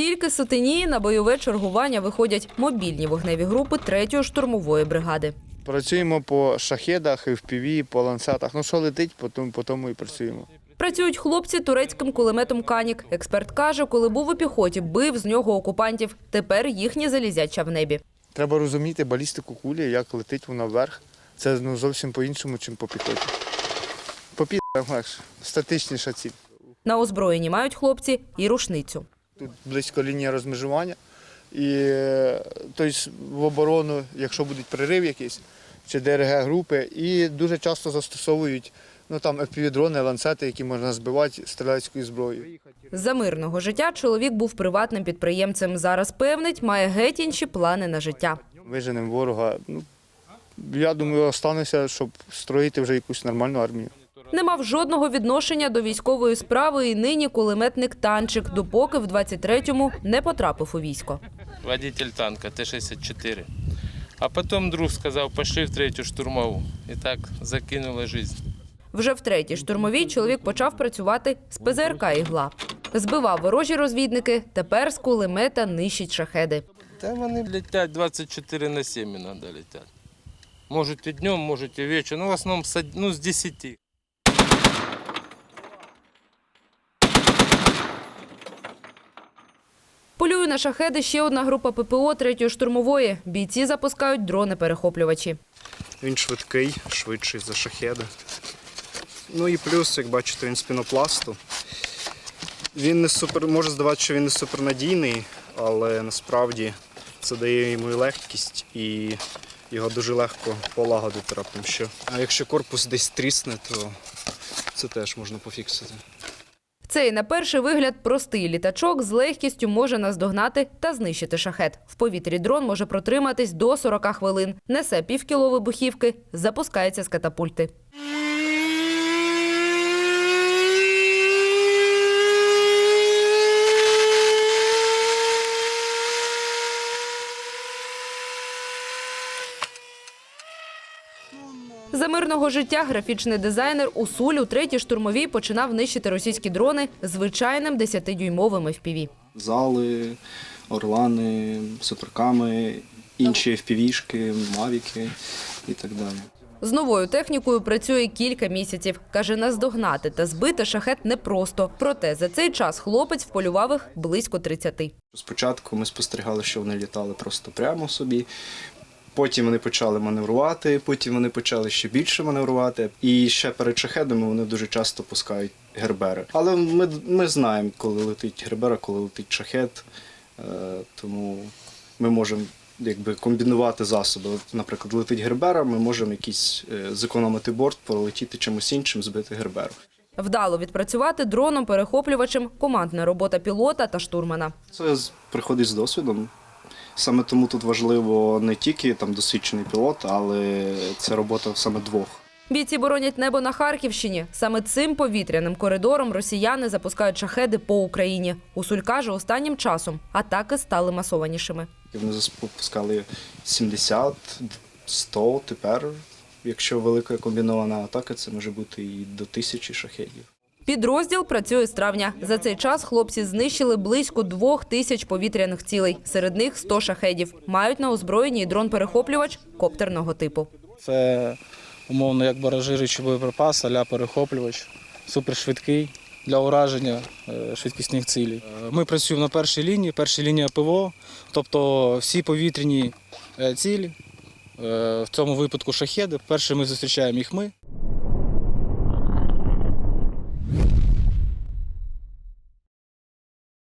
Тільки з на бойове чергування виходять мобільні вогневі групи 3-ї штурмової бригади. Працюємо по шахедах, FPV, по ланцетах. Ну що летить, по тому, по тому і працюємо. Працюють хлопці турецьким кулеметом «Канік». Експерт каже, коли був у піхоті, бив з нього окупантів. Тепер їхні залізяча в небі. Треба розуміти балістику кулі, як летить вона вверх. Це ну, зовсім по-іншому, ніж по піхоті. По легше, статичніша ціль. На озброєнні мають хлопці і рушницю. Тут близько лінія розмежування. І тобто, в оборону, якщо будуть прорив якийсь, чи ДРГ групи, і дуже часто застосовують ну, там, FPV-дрони, ланцети, які можна збивати стрілецькою зброєю. За мирного життя чоловік був приватним підприємцем. Зараз певнить, має геть інші плани на життя. Виженемо ворога. Ну, я думаю, остануся, щоб строїти вже якусь нормальну армію. Не мав жодного відношення до військової справи і нині кулеметник танчик, допоки в 23-му не потрапив у військо. водитель танка Т-64. А потом друг сказав, пошли в третю штурмову. І так закинула життя. Вже в третій штурмовій чоловік почав працювати з ПЗРК «Ігла». Збивав ворожі розвідники, тепер з кулемета нищить шахеди. Та вони летять 24 на 7 іноді летять. Можуть і днем, можуть і вечором. Ну, в основному ну, з 10. Полює на шахеди ще одна група ППО третьої штурмової. Бійці запускають дрони-перехоплювачі. Він швидкий, швидший за шахеди. Ну і плюс, як бачите, він з пінопласту. Він не супер, може здавати, що він не супернадійний, але насправді це дає йому і легкість, і його дуже легко полагодити раптом що. А якщо корпус десь трісне, то це теж можна пофіксити. Цей на перший вигляд простий літачок з легкістю може наздогнати та знищити шахет. В повітрі дрон може протриматись до 40 хвилин. Несе півкіло вибухівки, запускається з катапульти. За мирного життя графічний дизайнер Усуль у третій штурмовій починав нищити російські дрони звичайним 10-дюймовим FPV. Зали, орлани, суперками, інші FPV-шки, мавіки і так далі. З новою технікою працює кілька місяців. Каже, наздогнати та збити шахет непросто. Проте за цей час хлопець вполював їх близько 30. Спочатку ми спостерігали, що вони літали просто прямо собі. Потім вони почали маневрувати, потім вони почали ще більше маневрувати. І ще перед шахедами вони дуже часто пускають гербери. Але ми, ми знаємо, коли летить гербера, коли летить шахет. Е, тому ми можемо якби комбінувати засоби. Наприклад, летить гербера, ми можемо якийсь е, зекономити борт, полетіти чимось іншим, збити герберу. Вдало відпрацювати дроном-перехоплювачем командна робота пілота та штурмана. Це приходить з досвідом. Саме тому тут важливо не тільки там досвідчений пілот, але це робота саме двох. Бійці боронять небо на Харківщині. Саме цим повітряним коридором росіяни запускають шахеди по Україні. Усуль каже, останнім часом атаки стали масованішими. Вони запускали 70, 100, тепер, якщо велика комбінована атака, це може бути і до тисячі шахедів. Підрозділ працює з травня. За цей час хлопці знищили близько двох тисяч повітряних цілей. Серед них 100 шахедів. Мають на озброєнні дрон-перехоплювач коптерного типу. Це умовно як баражируючий боєприпас, а перехоплювач, супершвидкий для ураження е, швидкісних цілей. Е, Ми працюємо на першій лінії, перша лінія ПВО, тобто всі повітряні е, цілі, в цьому випадку шахеди. Перше ми зустрічаємо їх ми.